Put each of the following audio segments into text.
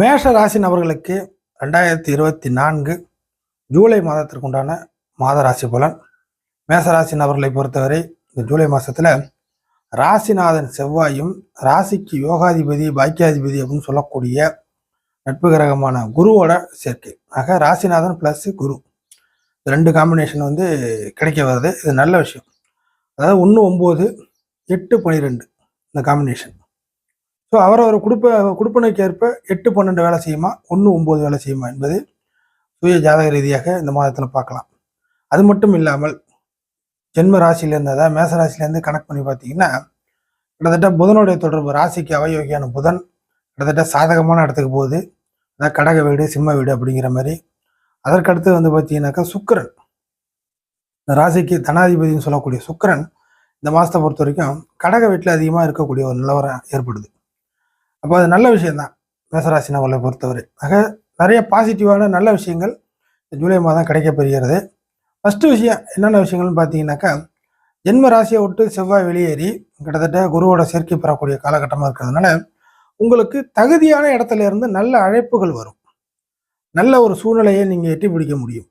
மேஷ ராசி நபர்களுக்கு ரெண்டாயிரத்தி இருபத்தி நான்கு ஜூலை மாதத்திற்கு உண்டான மாத ராசி பலன். மேஷராசி நபர்களை பொறுத்தவரை இந்த ஜூலை மாதத்தில் ராசிநாதன் செவ்வாயும் ராசிக்கு யோகாதிபதி பாக்கியாதிபதி அப்படின்னு சொல்லக்கூடிய நட்பு கிரகமான குருவோட சேர்க்கை. ஆக ராசிநாதன் ப்ளஸ் குரு. இந்த ரெண்டு காம்பினேஷன் வந்து கிடைக்க வருது இது நல்ல விஷயம். அதாவது ஒன்று ஒம்பது எட்டு பன்னிரெண்டு இந்த காம்பினேஷன் ஸோ அவர் அவர் கொடுப்ப குடுப்பனைக்கு ஏற்ப எட்டு பன்னெண்டு வேலை செய்யுமா? ஒன்று ஒம்பது வேலை செய்யுமா என்பது சுய ஜாதக ரீதியாக இந்த மாதத்தில் பார்க்கலாம். அது மட்டும் இல்லாமல் ஜென்ம ராசியிலேருந்து அதாவது மேச ராசியிலேருந்து கணக்கு பண்ணி பார்த்தீங்கன்னா கிட்டத்தட்ட புதனுடைய தொடர்பு ராசிக்கு அவயோகியான புதன் கிட்டத்தட்ட சாதகமான இடத்துக்கு போகுது. அதாவது கடக வீடு சிம்ம வீடு அப்படிங்கிற மாதிரி. அதற்கடுத்து வந்து பார்த்தீங்கன்னாக்கா சுக்கரன். இந்த ராசிக்கு தனாதிபதினு சொல்லக்கூடிய சுக்கரன் இந்த மாதத்தை பொறுத்த வரைக்கும் கடக வீட்டில் அதிகமாக இருக்கக்கூடிய ஒரு நிலவரம் ஏற்படுது. அப்போ அது நல்ல விஷயம்தான். மேசராசி நம்மளை பொறுத்தவரை. ஆக நிறைய பாசிட்டிவான நல்ல விஷயங்கள் ஜூலை மாதம் கிடைக்கப்பெறுகிறது. ஃபஸ்ட்டு விஷயம் என்னென்ன விஷயங்கள்னு பார்த்தீங்கன்னாக்கா ஜென்ம ராசியை விட்டு செவ்வாய் வெளியேறி கிட்டத்தட்ட குருவோட சேர்க்கை பெறக்கூடிய காலகட்டமாக இருக்கிறதுனால உங்களுக்கு தகுதியான இடத்துல இருந்து நல்ல அழைப்புகள் வரும். நல்ல ஒரு சூழ்நிலையை நீங்கள் எட்டி பிடிக்க முடியும்.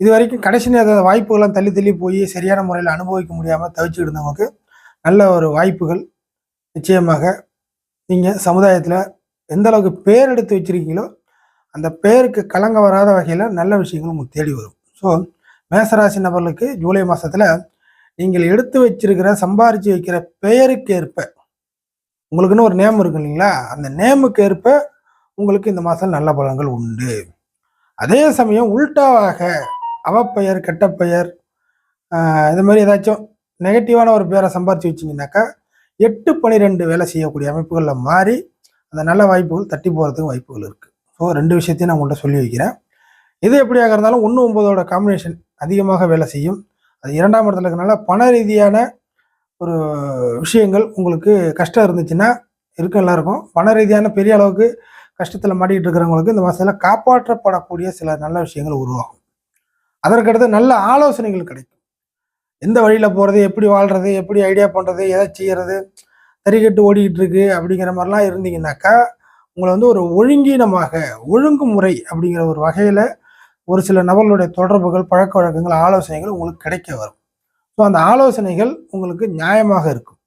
இது வரைக்கும் கடைசி நேரத்தில் வாய்ப்புகள்லாம் தள்ளி தள்ளி போய் சரியான முறையில் அனுபவிக்க முடியாமல் தவிச்சுக்கிட்டு இருந்தவங்களுக்கு நல்ல ஒரு வாய்ப்புகள் நிச்சயமாக நீங்கள் சமுதாயத்தில் எந்த அளவுக்கு பேர் எடுத்து வச்சிருக்கீங்களோ அந்த பேருக்கு கலங்க வராத வகையில் நல்ல விஷயங்கள் உங்களுக்கு தேடி வரும். ஸோ மேசராசி நபர்களுக்கு ஜூலை மாதத்தில் நீங்கள் எடுத்து வச்சிருக்கிற சம்பாரித்து வைக்கிற பெயருக்கு ஏற்ப உங்களுக்குன்னு ஒரு நேம் இருக்கு இல்லைங்களா? அந்த நேமுக்கு ஏற்ப உங்களுக்கு இந்த மாதம் நல்ல பலன்கள் உண்டு. அதே சமயம் உள்டாவாக அவப்பெயர் கெட்ட பெயர் இது மாதிரி ஏதாச்சும் நெகட்டிவான ஒரு பேரை சம்பாரித்து வச்சிங்கனாக்கா எட்டு பன்னிரெண்டு வேலை செய்யக்கூடிய அமைப்புகளில் மாறி அந்த நல்ல வாய்ப்புகள் தட்டி போகிறதுக்கு வாய்ப்புகள் இருக்குது ஸோ ரெண்டு விஷயத்தையும் நான் உங்கள்கிட்ட சொல்லி வைக்கிறேன். எது எப்படியாக இருந்தாலும் ஒன்று ஒன்பதோட காம்பினேஷன் அதிகமாக வேலை செய்யும். அது இரண்டாம் இடத்துல இருக்கிறனால பண ரீதியான ஒரு விஷயங்கள் உங்களுக்கு கஷ்டம் இருந்துச்சுன்னா இருக்கும் எல்லாருக்கும். பண ரீதியான பெரிய அளவுக்கு கஷ்டத்தில் மாட்டிகிட்டு இருக்கிறவங்களுக்கு இந்த மாதத்தில் காப்பாற்றப்படக்கூடிய சில நல்ல விஷயங்கள் உருவாகும். அதற்கடுத்து நல்ல ஆலோசனைகள் கிடைக்கும். எந்த வழியில் போகிறது எப்படி வாழ்கிறது எப்படி ஐடியா பண்ணுறது எதை செய்யறது தறிக்கட்டு ஓடிக்கிட்டு இருக்கு அப்படிங்கிற மாதிரிலாம் இருந்தீங்கன்னாக்கா உங்களை வந்து ஒரு ஒழுங்கீனமாக ஒழுங்குமுறை அப்படிங்கிற ஒரு வகையில் ஒரு சில நபர்களுடைய தொடர்புகள் பழக்க வழக்கங்கள் ஆலோசனைகள் உங்களுக்கு கிடைக்க வரும். ஸோ அந்த ஆலோசனைகள் உங்களுக்கு நியாயமாக இருக்கும்.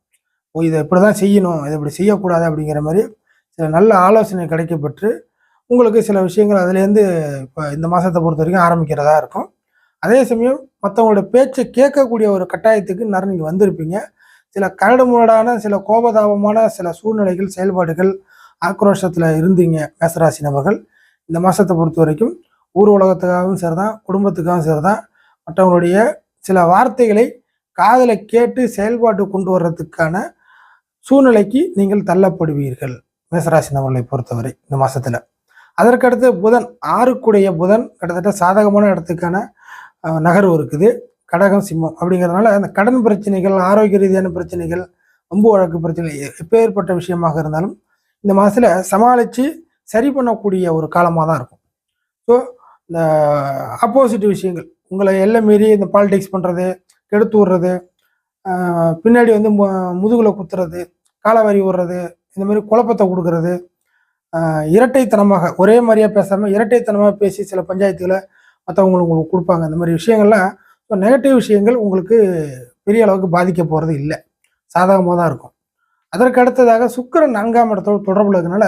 ஓ இதை இப்படி தான் செய்யணும் இதை இப்படி செய்யக்கூடாது அப்படிங்கிற மாதிரி சில நல்ல ஆலோசனை கிடைக்கப்பெற்று உங்களுக்கு சில விஷயங்கள் அதுலேருந்து இப்போ இந்த மாதத்தை பொறுத்த வரைக்கும் ஆரம்பிக்கிறதா இருக்கும். அதே சமயம் மற்றவங்களோட பேச்சை கேட்கக்கூடிய ஒரு கட்டாயத்துக்கு நேரம் நீங்கள் வந்திருப்பீங்க. சில கரடுமுரடான சில கோபதாபமான சில சூழ்நிலைகள் செயல்பாடுகள் ஆக்ரோஷத்தில் இருந்தீங்க மேசராசி நபர்கள். இந்த மாதத்தை பொறுத்த வரைக்கும் ஊர் உலகத்துக்காகவும் சரிதான் குடும்பத்துக்காகவும் சரிதான். மற்றவங்களுடைய சில வார்த்தைகளை காதலை கேட்டு செயல்பாட்டு கொண்டு வர்றதுக்கான சூழ்நிலைக்கு நீங்கள் தள்ளப்படுவீர்கள் மேசராசி நபர்களை பொறுத்தவரை இந்த மாதத்தில் அதற்கடுத்து புதன் ஆறுக்குடைய புதன் கிட்டத்தட்ட சாதகமான இடத்துக்கான நகர்வு இருக்குது. கடகம் சிம்மம் அப்படிங்கிறதுனால அந்த கடன் பிரச்சனைகள் ஆரோக்கிய ரீதியான பிரச்சனைகள் வம்பு வழக்கு பிரச்சனை எப்போ எப்பேற்பட்ட விஷயமாக இருந்தாலும் இந்த மாதத்தில் சமாளித்து சரி பண்ணக்கூடிய ஒரு காலமாக தான் இருக்கும். ஸோ இந்த ஆப்போசிட் விஷயங்கள் உங்களை எல்லை மீறி இந்த பாலிடிக்ஸ் பண்ணுறது கெடுத்து விடுறது பின்னாடி வந்து மு- முதுகுல குத்துறது காலவாரி விடுறது இந்த மாதிரி குழப்பத்தை கொடுக்கறது இரட்டைத்தனமாக ஒரே மாதிரியாக பேசாமல் இரட்டைத்தனமாக பேசி சில பஞ்சாயத்துகளை மற்றவங்களுக்கு உங்களுக்கு கொடுப்பாங்க. இந்த மாதிரி விஷயங்கள்லாம் நெகட்டிவ் விஷயங்கள் உங்களுக்கு பெரிய அளவுக்கு பாதிக்க போகிறது இல்லை. சாதகமாக தான் இருக்கும். அதற்கு அடுத்ததாக சுக்கிரன் நான்காம் இடத்தோடு தொடர்பில் இருக்கிறனால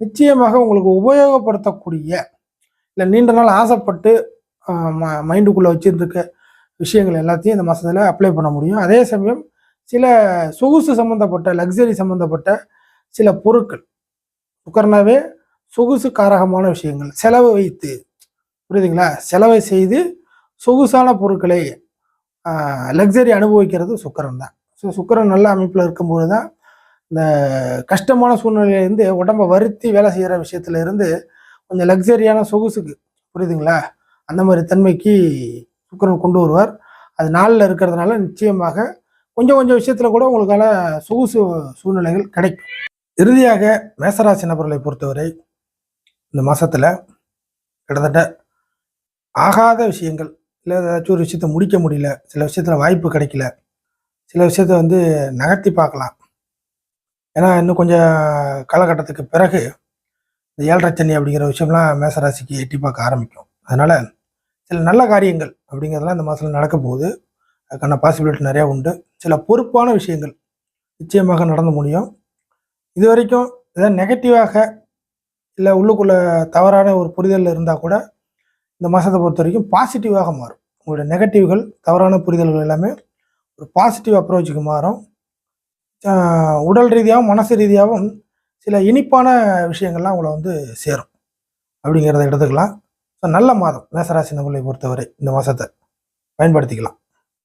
நிச்சயமாக உங்களுக்கு உபயோகப்படுத்தக்கூடிய இல்லை நீண்ட நாள் ஆசைப்பட்டு மைண்டுக்குள்ளே வச்சுருந்துருக்க விஷயங்கள் எல்லாத்தையும் இந்த மாதத்தில் அப்ளை பண்ண முடியும். அதே சமயம் சில சொகுசு சம்மந்தப்பட்ட லக்ஸரி சம்மந்தப்பட்ட சில பொருட்கள். சுக்கரனாவே சொகுசு காரகமான விஷயங்கள். செலவு வைத்து புரியுதுங்களா? செலவை செய்து சொகுசான பொருட்களை லக்ஸரி அனுபவிக்கிறது சுக்கரன் தான். ஸோ சுக்கரன் நல்ல அமைப்பில் இருக்கும்போது தான் இந்த கஷ்டமான சூழ்நிலையிலேருந்து உடம்பை வருத்தி வேலை செய்கிற விஷயத்துல இருந்து கொஞ்சம் லக்ஸரியான சொகுசுக்கு புரியுதுங்களா? அந்த மாதிரி தன்மைக்கு சுக்கிரன் கொண்டு வருவார். அது நாளில் இருக்கிறதுனால நிச்சயமாக கொஞ்சம் கொஞ்சம் விஷயத்தில் கூட உங்களுக்கான சொகுசு சூழ்நிலைகள் கிடைக்கும். இறுதியாக மேசராசி நபர்களை பொறுத்தவரை இந்த மாதத்தில் கிட்டத்தட்ட ஆகாத விஷயங்கள் இல்லை ஏதாச்சும் ஒரு விஷயத்தை முடிக்க முடியல சில விஷயத்தில் வாய்ப்பு கிடைக்கல சில விஷயத்த வந்து நகர்த்தி பார்க்கலாம். ஏன்னா இன்னும் கொஞ்சம் காலகட்டத்துக்கு பிறகு இந்த ஏழரை சனி அப்படிங்கிற விஷயம்லாம் மேசராசிக்கு எட்டி பார்க்க ஆரம்பிக்கும். அதனால் சில நல்ல காரியங்கள் அப்படிங்கிறதெல்லாம் இந்த மாதத்தில் நடக்க போகுது. அதுக்கான பாசிபிலிட்டி நிறையா உண்டு. சில பொறுப்பான விஷயங்கள் நிச்சயமாக நடந்து முடியும். இது வரைக்கும் ஏதாவது நெகட்டிவாக இல்லை உள்ளுக்குள்ளே தவறான ஒரு புரிதல் இருந்தால் கூட இந்த மாதத்தை பொறுத்த வரைக்கும் பாசிட்டிவாக மாறும். உங்களுடைய நெகட்டிவ்கள் தவறான புரிதல்கள் எல்லாமே ஒரு பாசிட்டிவ் அப்ரோச்சுக்கு மாறும். உடல் ரீதியாகவும் மனசு ரீதியாகவும் சில இனிப்பான விஷயங்கள்லாம் உங்களை வந்து சேரும். அப்படிங்கிறத எடுத்துக்கலாம். ஸோ நல்ல மாதம். மேசராசி நபர்களை பொறுத்தவரை இந்த மாதத்தை பயன்படுத்திக்கலாம்.